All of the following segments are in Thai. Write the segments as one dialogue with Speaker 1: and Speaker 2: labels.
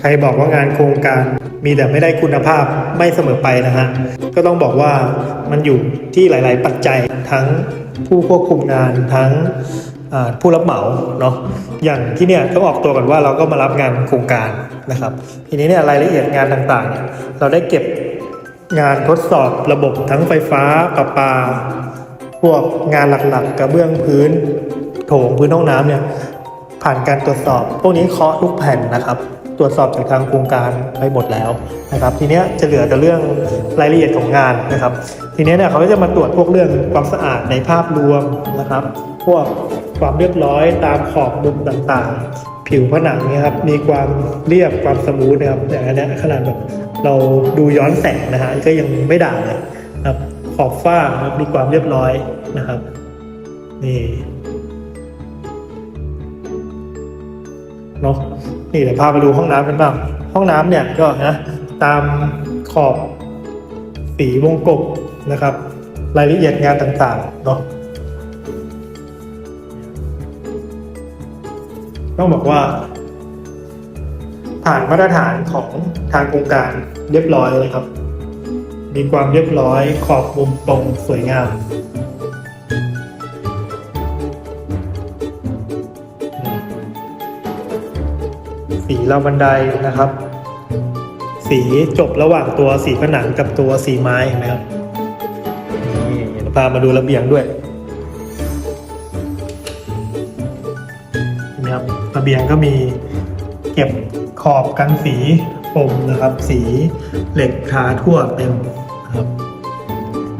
Speaker 1: ใครบอกว่างานโครงการมีแต่ไม่ได้คุณภาพไม่เสมอไปนะฮะ ก็ต้องบอกว่ามันอยู่ที่หลาย ๆ ปัจจัยทั้งผู้ควบคุมงานทั้งผู้รับเหมาเนาะอย่างที่เนี่ยต้องออกตัวก่อนว่าเราก็มารับงานโครงการนะครับ ทีนี้เนี่ยรายละเอียดงานต่างๆเนี่ยเราได้เก็บงานทดสอบระบบทั้งไฟฟ้าประปา พวกงานหลักๆกระเบื้องพื้น โถงพื้นห้องน้ำเนี่ยผ่านการตรวจสอบ พวกนี้เคาะทุกแผ่นนะครับ ตรวจสอบจากทางโครงการไปหมดแล้วนะครับ ทีเนี้ยจะเหลือแต่เรื่องรายละเอียดของงานนะครับ ทีเนี้ยเนี่ยเขาก็จะมาตรวจพวกเรื่องความสะอาดในภาพรวมนะครับ พวกความเรียบร้อยตามขอบมุมต่างๆ ผิวผนังเนี่ยครับ มีความเรียบความสมูทนะครับอย่างนเนี้ยขนาดแบบเราดูย้อนแสงนะฮะก็ยังไม่ด่างเลยนะครับขอบฝ้ามีความเรียบร้อยนะครับนี่ เนาะนี่เดี๋ยวพาไปดูห้องน้ำกันบ้าง ห้องน้ำเนี่ยก็นะตามขอบสีวงกบนะครับ รายละเอียดงานต่างๆเนาะต้องบอกว่า ผ่านมาตรฐานของทางโครงการเรียบร้อยเลยครับ มีความเรียบร้อยขอบมุมตรงสวยงาม สีราวบันไดนะครับ สีจบระหว่างตัวสีผนังกับตัวสีไม้เห็นะครับนี่พามาดูระเบียงด้วยเห็นะครับระเบียงก็มีเก็บขอบกันสีปมนะครับ สีเหล็กทาทั่วเต็มนะครับ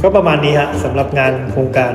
Speaker 1: ก็ประมาณนี้ฮะสำหรับงานโครงการ